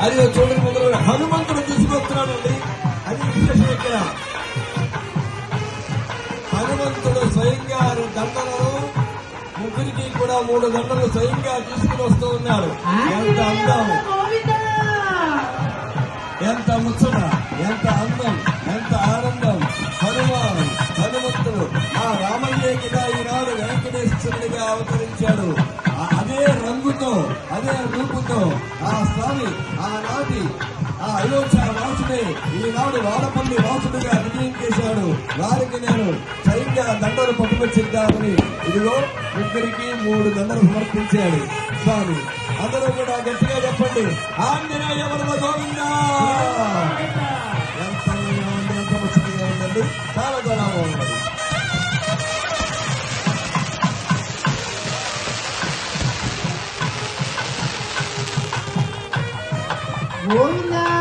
మరియు చూడని మొదలు హనుమంతుడు తీసుకొస్తున్నాడండి అది విశేషం ఇక్కడ హనుమంతుడు స్వయంగా దండలను ముగ్గురికి కూడా మూడు దండలు స్వయంగా తీసుకుని వస్తూ ఉన్నారు ఎంత అందం. ఎంత ముచ్చట ఎంత అందం ఎంత ఆనందం. హనుమాన్ హనుమంతుడు ఆ రామయ్య కింద ఈనాడు వెంకటేశ్వరుడిగా అవతరించాడు. ఆ స్వామి ఆనాటి ఆ అయోధ్య వాసుడే ఈనాడు వాడపల్లి వాసుడిగా విజయం చేశాడు. వారికి నేను స్వయంగా దండలు పట్టుకొచ్చిద్దామని ఇదిగో ముగ్గురికి మూడు దండలు సమర్పించాడు. స్వామి అందరూ కూడా గట్టిగా చెప్పండి. ఆంజనేయ వరద గోవిందా! ఎంత అందంగా ఉంది ఎంత ముచ్చటగా ఉందండి చాలా చాలా బాగుంది. గోవిందా